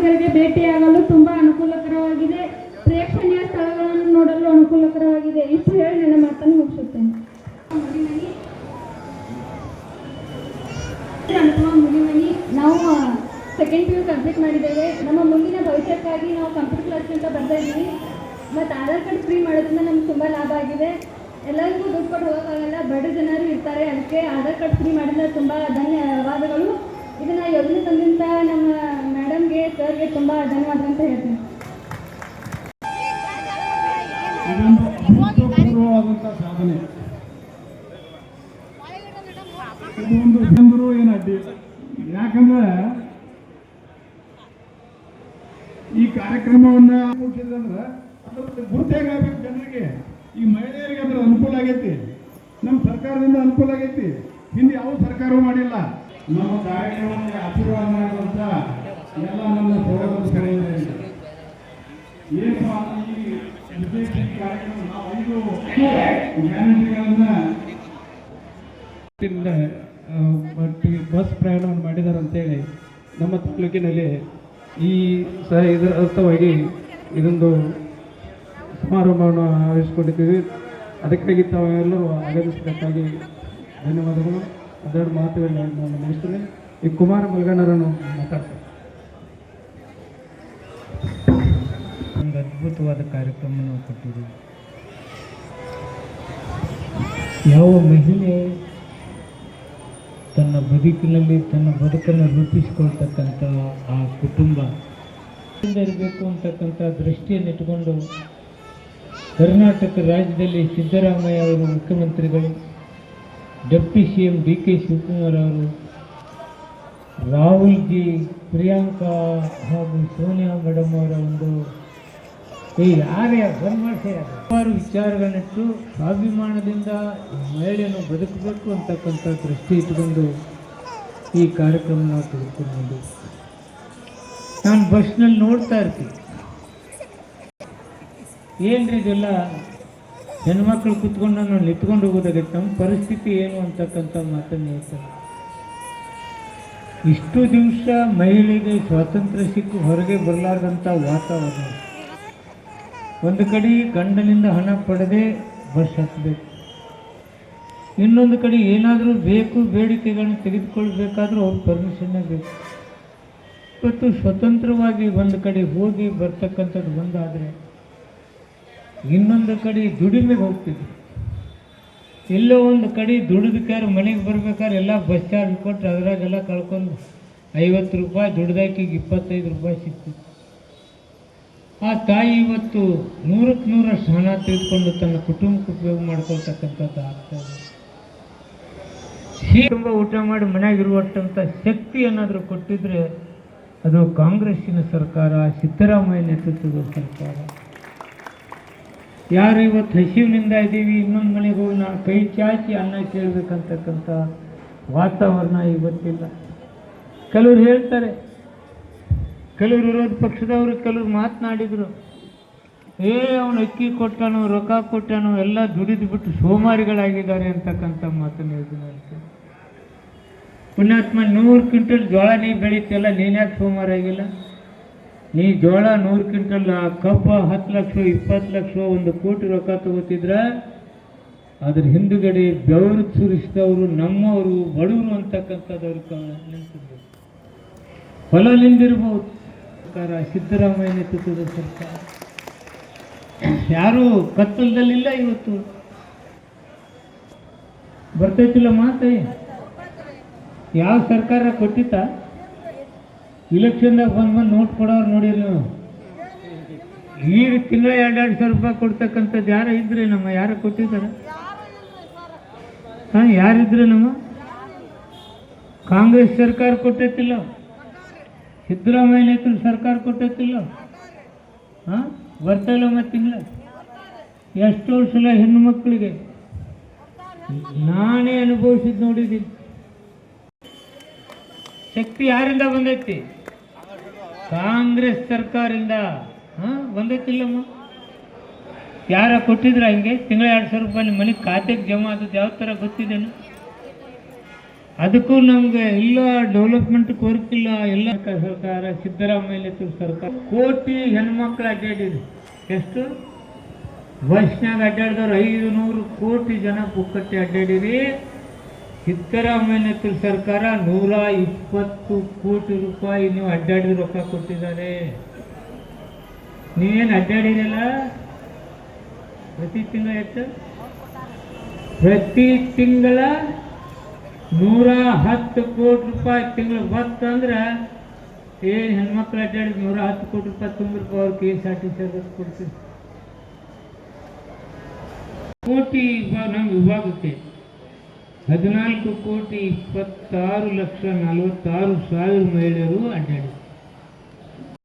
ಪ್ರವಾಸಿಗರಿಗೆ ಭೇಟಿಯಾಗಲು ತುಂಬಾ ಅನುಕೂಲಕರವಾಗಿದೆ. ಪ್ರೇಕ್ಷಣೀಯ ಸ್ಥಳಗಳನ್ನು ನೋಡಲು ಅನುಕೂಲಕರವಾಗಿದೆ. ಇಷ್ಟು ಹೇಳಿ ನನ್ನ ಮಾತನ್ನು ಮುಗಿಸುತ್ತೇನೆ. ನಾವು ಸೆಕೆಂಡ್ ಪಿ ಯು ಕಂಪ್ಲೀಟ್ ಮಾಡಿದ್ದೇವೆ. ನಮ್ಮ ಮುಂದಿನ ಭವಿಷ್ಯಕ್ಕಾಗಿ ನಾವು ಕಂಪ್ಯೂಟರ್ ಕ್ಲಾಸ್ ಅಂತ ಬರ್ತಾ ಇದ್ದೀವಿ. ಮತ್ತು ಆಧಾರ್ ಕಾರ್ಡ್ ಫ್ರೀ ಮಾಡೋದ್ರಿಂದ ನಮ್ಗೆ ತುಂಬ ಲಾಭ ಆಗಿದೆ. ಎಲ್ಲರಿಗೂ ದುಡ್ಡು ಕೊಟ್ಟು ಹೋಗೋಕ್ಕಾಗಲ್ಲ. ಬಡ ಜನರು ಇರ್ತಾರೆ. ಅದಕ್ಕೆ ಆಧಾರ್ ಕಾರ್ಡ್ ಫ್ರೀ ಮಾಡಿದ್ರೆ ತುಂಬ ಧನ್ಯವಾದಗಳು. ಇದನ್ನು ಯೋಜನೆ ತಂದಂಥ ನಮ್ಮ ಮೇಡಮ್ಗೆ ಸರ್ಗೆ ತುಂಬ ಧನ್ಯವಾದ ಅಂತ ಹೇಳ್ತೀನಿ. ಈ ಕಾರ್ಯಕ್ರಮವನ್ನ ಮುಗಿಸಿದ್ರೆ ಅದ್ರ ಗುರುತು ಹೇಗಾಗಬೇಕು ಜನರಿಗೆ. ಈ ಮಹಿಳೆಯರಿಗೆ ಅದ್ರ ಅನುಕೂಲ ಆಗೈತಿ. ನಮ್ಮ ಸರ್ಕಾರದಿಂದ ಅನುಕೂಲ ಆಗೈತಿ. ಹಿಂದೆ ಯಾವ ಸರ್ಕಾರವೂ ಮಾಡಿಲ್ಲ. ನಮ್ಮ ಕಾರ್ಯಕ್ರಮಕ್ಕೆ ಆಶೀರ್ವಾದ ಮಾಡುವಂತ ಎಲ್ಲ ನಮ್ಮ ಸಹೋದರ ಕಡೆಯಿಂದ ಇದೆ. ಏನು ಈ ಕಾರ್ಯಕ್ರಮ ನಾವು ಬಸ್ ಪ್ರಯಾಣವನ್ನು ಮಾಡಿದ್ದಾರೆ ಅಂತೇಳಿ ನಮ್ಮ ತಾಲೂಕಿನಲ್ಲಿ ಈ ಸಹ ಇದರ ಅರ್ಥವಾಗಿ ಇದೊಂದು ಸಮಾರಂಭವನ್ನು ಆಯೋಜಿಸಿಕೊಂಡಿದ್ದೀವಿ. ಅದಕ್ಕಾಗಿ ತಾವೆಲ್ಲರೂ ಆಗಮಿಸಬೇಕಾಗಿ ಧನ್ಯವಾದಗಳು. ಅದೆರಡು ಮಾತುಗಳನ್ನ ನಾನು ಮುಗಿಸ್ತೀನಿ. ಈ ಕುಮಾರ ಮಲ್ಗಣ್ಣರನ್ನು ಮಾತಾಡ್ತಾರೆ ಒಂದು ಅದ್ಭುತವಾದ ಕಾರ್ಯಕ್ರಮವನ್ನು ಕೊಟ್ಟಿದ್ದೀವಿ ಯಾವ ಮಹಿಳೆ ತನ್ನ ಬದುಕಿನಲ್ಲಿ ತನ್ನ ಬದುಕನ್ನು ರೂಪಿಸಿಕೊಳ್ತಕ್ಕಂಥ ಆ ಕುಟುಂಬ ಇರಬೇಕು ಅಂತಕ್ಕಂಥ ದೃಷ್ಟಿಯನ್ನು ಇಟ್ಟುಕೊಂಡು ಕರ್ನಾಟಕ ರಾಜ್ಯದಲ್ಲಿ ಸಿದ್ದರಾಮಯ್ಯ ಅವರು ಮುಖ್ಯಮಂತ್ರಿಗಳು deputy C M D K Shivakumar ಅವರು ರಾಹುಲ್ ಜಿ ಪ್ರಿಯಾಂಕಾ ಹಾಗೂ ಸೋನಿಯಾ ಮೇಡಮ್ ಅವರ ಒಂದು ಈ ಯಾರೇ ಬಂದ್ಮಾಡಿಸಿ ಹಲವಾರು ವಿಚಾರಗಳನ್ನಿಟ್ಟು ಸ್ವಾಭಿಮಾನದಿಂದ ಮಹಿಳೆಯನ್ನು ಬದುಕಬೇಕು ಅಂತಕ್ಕಂಥ ದೃಷ್ಟಿ ಇಟ್ಟುಕೊಂಡು ಈ ಕಾರ್ಯಕ್ರಮ ನಾವು ತೆಗೆದುಕೊಂಡು. ನಾನು ಬಸ್ನಲ್ಲಿ ನೋಡ್ತಾ ಇರ್ತೀನಿ. ಏನ್ರಿ ಇದೆಲ್ಲ? ಹೆಣ್ಮಕ್ಳು ಕುತ್ಕೊಂಡು ನಾನು ನಿಂತ್ಕೊಂಡು ಹೋಗೋದಾಗತ್ತೆ ನಮ್ಮ ಪರಿಸ್ಥಿತಿ ಏನು ಅಂತಕ್ಕಂಥ ಮಾತನ್ನು ಹೇಳ್ತಾರೆ. ಇಷ್ಟು ದಿವಸ ಮಹಿಳೆಗೆ ಸ್ವಾತಂತ್ರ್ಯ ಸಿಕ್ಕು ಹೊರಗೆ ಬರಲಾರ್ದಂಥ ವಾತಾವರಣ. ಒಂದು ಕಡೆ ಗಂಡನಿಂದ ಹಣ ಪಡೆದೇ ಬಸ್ ಹತ್ತಬೇಕು ಇನ್ನೊಂದು ಕಡೆ ಏನಾದರೂ ಬೇಕು, ಬೇಡಿಕೆಗಳನ್ನು ತೆಗೆದುಕೊಳ್ಬೇಕಾದ್ರೂ ಅವ್ರ ಪರ್ಮಿಷನ್ನೇ ಬೇಕು. ಇವತ್ತು ಸ್ವತಂತ್ರವಾಗಿ ಒಂದು ಕಡೆ ಹೋಗಿ ಬರ್ತಕ್ಕಂಥದ್ದು ಒಂದಾದರೆ ಇನ್ನೊಂದು ಕಡೆ ದುಡಿಮೆಗೆ ಹೋಗ್ತಿದ್ರು. ಎಲ್ಲೋ ಒಂದು ಕಡೆ ದುಡಿದಕ್ಕಾರೆ ಮನೆಗೆ ಬರ್ಬೇಕಾದ್ರೆ ಎಲ್ಲ ಬಸ್ ಚಾರ್ಜ್ ಕೊಟ್ಟು ಅದರಾಗೆಲ್ಲ ಕಳ್ಕೊಂಡು ಐವತ್ತು ರೂಪಾಯಿ ದುಡ್ದಾಕಿಗೆ ಇಪ್ಪತ್ತೈದು ರೂಪಾಯಿ ಸಿಕ್ತಿತ್ತು ಆ ತಾಯಿ ಇವತ್ತು ನೂರಕ್ಕೆ ನೂರಷ್ಟು ಹಣ ತೆಗೆದುಕೊಂಡು ತನ್ನ ಕುಟುಂಬಕ್ಕೆ ಉಪಯೋಗ ಮಾಡ್ಕೊಳ್ತಕ್ಕಂಥದ್ದು ಆಗ್ತಾ ಇದೆ. ತುಂಬ ಊಟ ಮಾಡಿ ಮನೆಯಾಗಿರುವಂಥ ಶಕ್ತಿ ಏನಾದರೂ ಕೊಟ್ಟಿದ್ರೆ ಅದು ಕಾಂಗ್ರೆಸ್ಸಿನ ಸರ್ಕಾರ ಸಿದ್ದರಾಮಯ್ಯ ನೇತೃತ್ವದ ಸರ್ಕಾರ. ಯಾರು ಇವತ್ತು ಹಸಿವಿನಿಂದ ಇದ್ದೀವಿ, ಇನ್ನೊಂದು ಮನೆಗೆ ಹೋಗಿ ನಾನು ಕೈ ಚಾಚಿ ಅನ್ನ ಕೇಳಬೇಕಂತಕ್ಕಂಥ ವಾತಾವರಣ ಇವತ್ತಿಲ್ಲ. ಕೆಲವರು ಹೇಳ್ತಾರೆ, ಕೆಲವರು ವಿರೋಧ ಪಕ್ಷದವರು, ಕೆಲವರು ಮಾತನಾಡಿದರು. ಏ, ಅವನು ಅಕ್ಕಿ ಕೊಟ್ಟನು, ರೊಕ್ಕ ಕೊಟ್ಟನು, ಎಲ್ಲ ದುಡಿದು ಬಿಟ್ಟು ಸೋಮಾರಿಗಳಾಗಿದ್ದಾರೆ ಅಂತಕ್ಕಂಥ ಮಾತನ್ನು ಹೇಳ್ತೀನಿ ಪುಣ್ಯಾತ್ಮ ನೂರು ಕ್ವಿಂಟಲ್ ಜೋಳ ನೀ ಬೆಳೀತಿಲ್ಲ, ನೀನ್ಯಾಕೆ ಸೋಮಾರ ಆಗಿಲ್ಲ ನೀ ಜೋಳ ನೂರು ಕ್ವಿಂಟಲ್ ಕಬ್ಬು ಹತ್ತು ಲಕ್ಷ, ಇಪ್ಪತ್ತು ಲಕ್ಷ, ಒಂದು ಕೋಟಿ ರೊಕ್ಕ ತಗೋತಿದ್ರ, ಅದ್ರ ಹಿಂದುಗಡೆ ಬೆವರು ಸುರಿಸಿದವರು ನಮ್ಮವರು, ಬಡವರು ಅಂತಕ್ಕಂಥದ್ದವ್ರು ನೆನಪಿದ್ರು ನಿಂತಿದ್ರು. ಹೊಲ ನಿಂದಿರ್ಬೋದು ಸರ್ಕಾರ ಸಿದ್ದರಾಮಯ್ಯ ನೇತೃತ್ವದ ಸರ್ಕಾರ. ಯಾರು ಕತ್ತಲದಲ್ಲಿಲ್ಲ ಇವತ್ತು. ಬರ್ತೈತಿಲ್ಲ ಮಾತೇ? ಯಾವ ಸರ್ಕಾರ ಕೊಟ್ಟಿತ್ತ? ಇಲೆಕ್ಷನ್ದಾಗ ಬಂದು ಬಂದು ನೋಟ್ ಕೊಡೋರು ನೋಡಿರಿ ನೀವು. ಈಗ ತಿಂಗಳ ಎರಡು ಸಾವಿರ ರೂಪಾಯಿ ಕೊಡ್ತಕ್ಕಂಥದ್ದು ಯಾರು ಇದ್ರೆ ನಮ್ಮ ಯಾರು ಕೊಟ್ಟಿದ್ದಾರೆ? ಹಾಂ, ಯಾರಿದ್ರೆ ನಮ್ಮ? ಕಾಂಗ್ರೆಸ್ ಸರ್ಕಾರ ಕೊಟ್ಟೈತಿಲ್ಲ. ಸಿದ್ದರಾಮಯ್ಯ ನೇತೃತ್ವ ಸರ್ಕಾರ ಕೊಟ್ಟೈತಿಲ್ಲ. ಹಾಂ ಬರ್ತಾ ಇಲ್ಲ ಮತ್ತೆ ತಿಂಗಳ? ಎಷ್ಟೋ ಸಲ ಹೆಣ್ಣು ಮಕ್ಕಳಿಗೆ? ನಾನೇ ಅನುಭವಿಸಿದ್ ನೋಡಿದ್ದೀನಿ. ಶಕ್ತಿ ಯಾರಿಂದ ಬಂದೈತಿ? ಕಾಂಗ್ರೆಸ್ ಸರ್ಕಾರದಿಂದ, ಹಾಂ, ಬಂದೈತಿಲ್ಲಮ್ಮ. ಯಾರ ಕೊಟ್ಟಿದ್ರ ಹಂಗೆ? ತಿಂಗಳ ಎರಡು ಸಾವಿರ ರೂಪಾಯಿ ನಿಮ್ಮ ಮನೆ ಖಾತೆಗೆ ಜಮಾ ಆದದ್ದು ಯಾವ ಥರ ಗೊತ್ತಿದ್ದೇನು ಅದಕ್ಕೂ ನಮಗೆ ಇಲ್ಲ ಡೆವಲಪ್ಮೆಂಟ್ ಕೋರ್ಕಿಲ್ಲ, ಎಲ್ಲ ಸರ್ಕಾರ ಸಿದ್ದರಾಮಯ್ಯ ಸರ್ಕಾರ. ಕೋಟಿ ಹೆಣ್ಮಕ್ಳು ಅಡ್ಡಾಡಿದ್ರು ಎಷ್ಟು? ಬಸ್ನಾಗ ಅಡ್ಡಾಡಿದವ್ರು ಐದು ನೂರು ಕೋಟಿ ಜನ ಪುಕ್ಕಟ್ಟೆ ಅಡ್ಡಾಡಿರಿ. ಸಿದ್ದರಾಮಯ್ಯ ಸರ್ಕಾರ ನೂರ ಇಪ್ಪತ್ತು ಕೋಟಿ ರೂಪಾಯಿ ನೀವು ಅಡ್ಡಾಡಿದ ರೊಕ್ಕ ಕೊಟ್ಟಿದ್ದಾರೆ. ನೀವೇನು ಅಡ್ಡಾಡಿರಲ್ಲ? ಪ್ರತಿ ತಿಂಗಳ ಎಷ್ಟು ಪ್ರತಿ ತಿಂಗಳ ನೂರ ಹತ್ತು ಕೋಟಿ ರೂಪಾಯಿ ತಿಂಗಳು ಬರ್ತಂದ್ರೆ ಏನು ಹೆಣ್ಮಕ್ಳು ಅಡ್ಡಾಡಿದ ನೂರ ಹತ್ತು ಕೋಟಿ ರೂಪಾಯಿ ತುಂಬಿರ್ಪ ಅವ್ರು K S R T C ಕೊಡ್ತೀವಿ. ಕೋಟಿ ವಿಭಾಗ ನಮ್ಮ ವಿಭಾಗಕ್ಕೆ. ಹದಿನಾಲ್ಕು ಕೋಟಿ ಇಪ್ಪತ್ತಾರು ಲಕ್ಷ ನಲವತ್ತಾರು ಸಾವಿರ ಮಹಿಳೆಯರು ಅಡ್ಡಾಡಿದ್ದಾರೆ.